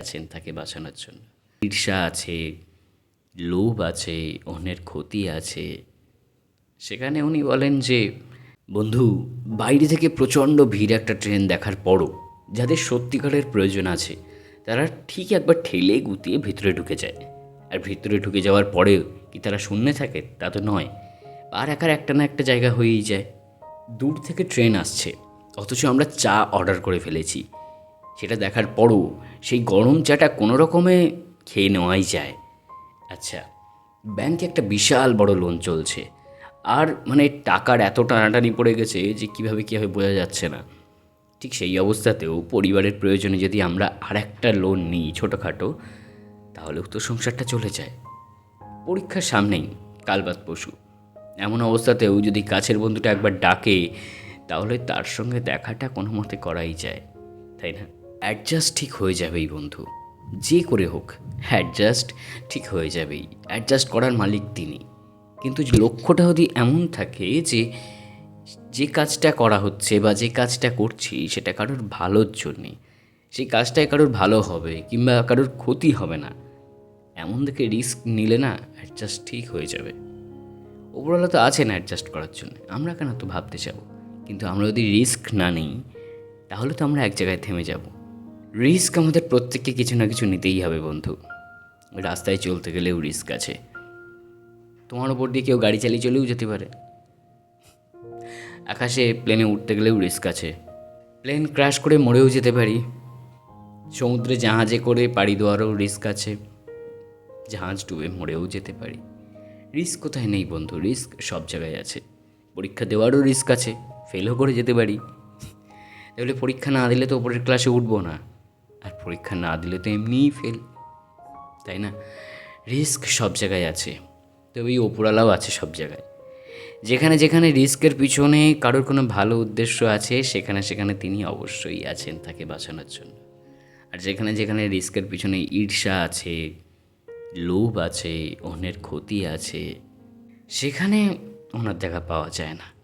আছেন তাকে বাঁচানোর জন্য। ঈর্ষা আছে, লোভ আছে, অন্যের ক্ষতি আছে। সেখানে উনি বলেন যে, বন্ধু, বাইরে থেকে প্রচণ্ড ভিড় একটা ট্রেন দেখার পরও যাদের সত্যিকারের প্রয়োজন আছে, তারা ঠিক একবার ঠেলে গুতিয়ে ভিতরে ঢুকে যায়। আর ভিতরে ঢুকে যাওয়ার পরেও কি তারা শূন্যে থাকে, তা তো নয়। আর একার একটা না একটা জায়গা হয়েই যায়। দূর থেকে ট্রেন আসছে, অথচ আমরা চা অর্ডার করে ফেলেছি। সেটা দেখার পরও সেই গরম চাটা কোনো রকমে খেয়ে নেওয়াই যায়। আচ্ছা ব্যাংকে একটা বিশাল বড় লোন চলছে। আর মানে টাকার এত টানাটানি পড়ে গেছে যে কীভাবে কী হবে বোঝা যাচ্ছে না। ঠিক সেই অবস্থাতেও পরিবারের প্রয়োজনে যদি আমরা আর একটা লোন নিই ছোটোখাটো তাহলেও তো সংসারটা চলে যায়। পরীক্ষার সামনেই কালবাদ পশু। এমন অবস্থাতেও যদি কাছের বন্ধুটা একবার ডাকে, তাহলে তার সঙ্গে দেখাটা কোনো মতে করাই যায়, তাই না? অ্যাডজাস্ট ঠিক হয়ে যাবেই বন্ধু। যে করে হোক অ্যাডজাস্ট ঠিক হয়ে যাবেই। অ্যাডজাস্ট করার মালিক তিনি। কিন্তু লক্ষ্যটা যদি এমন থাকে যে যে কাজটা করা হচ্ছে বা যে কাজটা করছি সেটা কারোর ভালোর জন্যে, সেই কাজটায় কারোর ভালো হবে কিংবা কারোর ক্ষতি হবে না, এমন দেখে রিস্ক নিলে না অ্যাডজাস্ট ঠিক হয়ে যাবে। ওপরওয়ালা তো আছেন অ্যাডজাস্ট করার জন্য, আমরা কেন তো ভাবতে যাব? কিন্তু আমরা যদি রিস্ক না নিই, তাহলে তো আমরা এক জায়গায় থেমে যাব। রিস্ক আমাদের প্রত্যেককে কিছু না কিছু নিতেই হবে, বন্ধু। রাস্তায় চলতে গেলেও রিস্ক আছে। তোমার ওপর দিয়ে কেউ গাড়ি চালিয়ে চলেও যেতে পারে। আকাশে প্লেনে উঠতে গেলেও রিস্ক আছে। প্লেন ক্র্যাশ করে মরেও যেতে পারি। সমুদ্রে জাহাজে করে পাড়ি দেওয়ারও রিস্ক আছে। জাহাজ ডুবে মরেও যেতে পারি। রিস্ক কোথায় নেই, বন্ধু? রিস্ক সব জায়গায় আছে। পরীক্ষা দেওয়ারও রিস্ক আছে। ফেলও করে যেতে পারি। তাহলে পরীক্ষা না দিলে তো ওপরের ক্লাসে উঠবো না। আর পরীক্ষা না দিলে তো এমনিই ফেল তাই না? রিস্ক সব জায়গায় আছে, তবে এই ওপরালাও আছে সব জায়গায়। যেখানে যেখানে রিস্কের পিছনে কারোর কোনো ভালো উদ্দেশ্য আছে, সেখানে সেখানে তিনি অবশ্যই আছেন তাকে বাঁচানোর জন্য। আর যেখানে যেখানে রিস্কের পিছনে ঈর্ষা আছে, লোভ আছে, অন্যের ক্ষতি আছে, সেখানে ওনার দেখা পাওয়া যায় না।